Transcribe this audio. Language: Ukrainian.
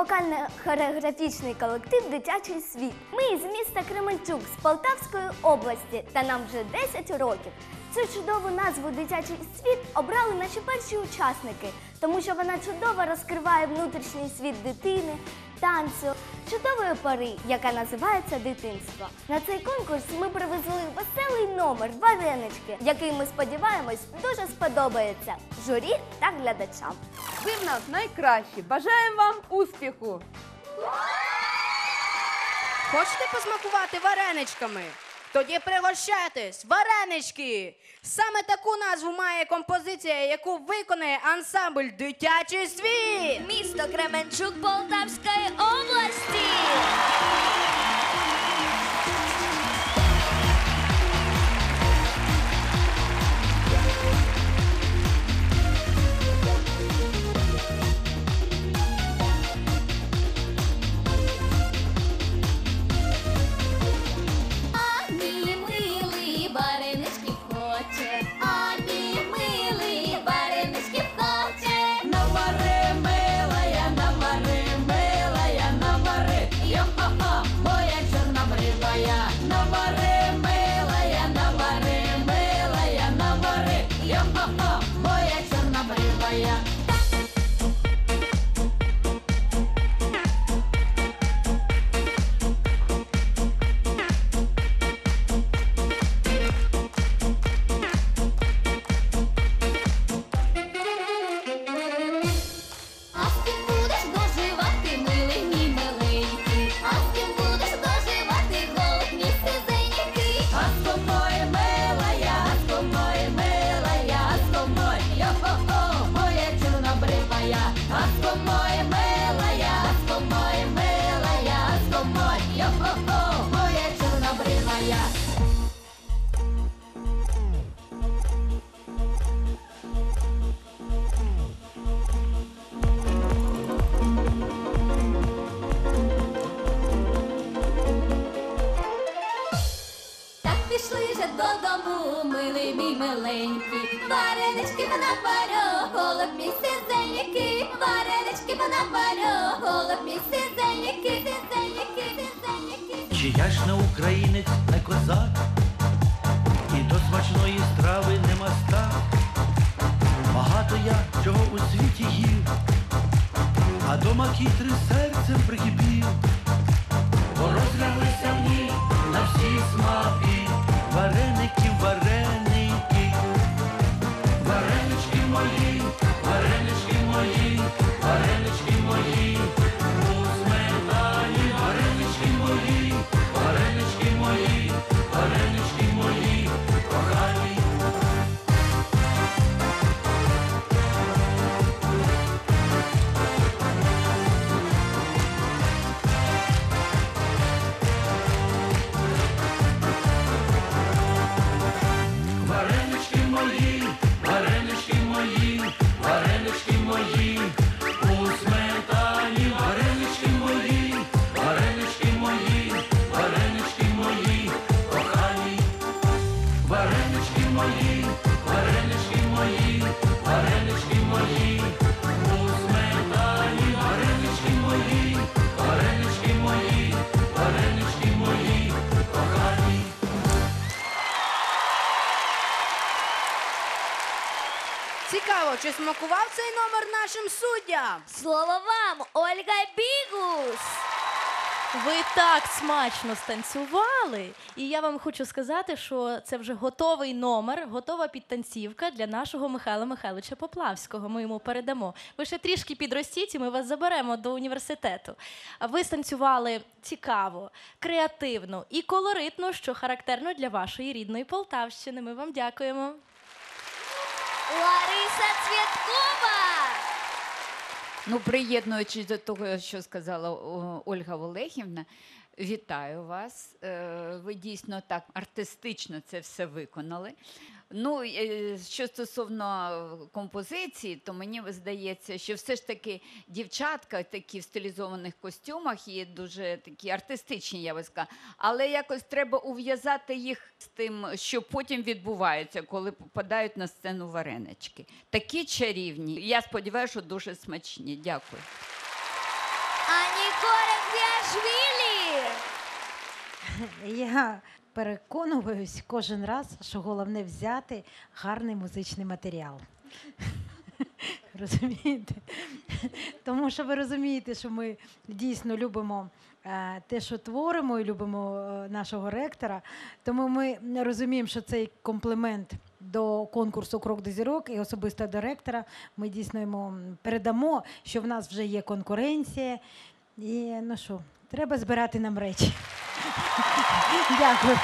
вокально-хореографічний колектив Дитячий світ. Ми із міста Кременчук з Полтавської області, та нам вже 10 років. Цю чудову назву Дитячий світ обрали наші перші учасники, тому що вона чудово розкриває внутрішній світ дитини, танцю, чудової пори, яка називається дитинство. На цей конкурс ми привезли веселий номер варенички, який ми сподіваємось дуже сподобається журі та глядачам. Ви в нас найкращі. Бажаємо вам успіху! Хочете посмакувати вареничками? Тоді пригощайтесь, варенички! Саме таку назву має композиція, яку виконає ансамбль Дитячий світ! Місто Кременчук Полтавської області. Пішли же додому, милий мій миленький. Варенички на пару, голуб мій сизенький. Варенички на пару, голуб мій сизенький, сизенький, сизенький. Чия ж на українець не козак, і до смачної страви нема став. Багато я чого у світі їв, а до макітри серцем прикипів. В ній на всі смаки, чи смакував цей номер нашим суддям? Слово вам, Ольга Бігус! Ви так смачно станцювали, і я вам хочу сказати, що це вже готовий номер, готова підтанцівка для нашого Михайла Михайловича Поплавського. Ми йому передамо. Ви ще трішки підростіть, і ми вас заберемо до університету. А ви станцювали цікаво, креативно і колоритно, що характерно для вашої рідної Полтавщини. Ми вам дякуємо. Лариса Цвяткова! Ну, приєднуючись до того, що сказала Ольга Олегівна, вітаю вас. Е, Ви дійсно так артистично це все виконали. Ну, е, що стосовно е, композиції, то мені здається, що все ж таки дівчатка такі в стилізованих костюмах є дуже такі артистичні, я би сказала. Але якось треба ув'язати їх з тим, що потім відбувається, коли попадають на сцену варенички. Такі чарівні. Я сподіваюся, що дуже смачні. Дякую. Ані Кореквіашвілі! Я переконуюсь кожен раз, що головне взяти гарний музичний матеріал. Розумієте? Тому що ви розумієте, що ми дійсно любимо е, те, що творимо, і любимо е, нашого ректора. Тому ми розуміємо, що цей комплімент до конкурсу Крок до зірок і особисто до ректора ми дійсно йому передамо, що в нас вже є конкуренція. І ну що, треба збирати нам речі. Дякую.